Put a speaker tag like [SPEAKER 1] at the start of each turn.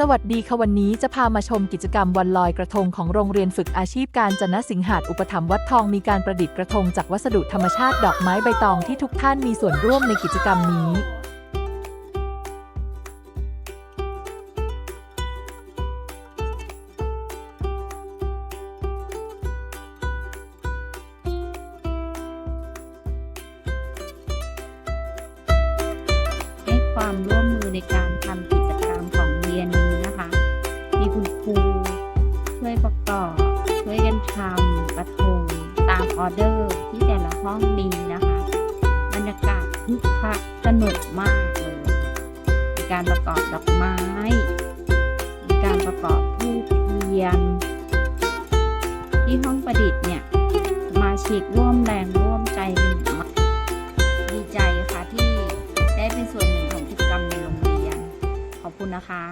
[SPEAKER 1] สวัสดีค่ะวันนี้จะพามาชมกิจกรรมวันลอยกระทงของโรงเรียนฝึกอาชีพการจนสิงหาดอุปถัมภ์วัดทองมีการประดิษฐ์กระทงจากวัสดุธรรมชาติดอกไม้ใบตองที่ทุกท่านมีส่วนร่วมในกิจกรรมนี้
[SPEAKER 2] ให้ความร่วมมือในการทำ ช่วยประกอบช่วยกันทำกระทงตามออเดอร์ที่แต่ละห้องมีนะคะบรรยากาศคึกคักสนุกมากเลยการประกอบดอกไม้การประกอบทูปเทียน ที่ห้องประดิษฐ์เนี่ยมาฉีกร่วมแรงร่วมใจเป็นอย่างมากดีใจค่ะที่ได้เป็นส่วนหนึ่งของกิจกรรมในโรงเรียน ขอบคุณนะคะ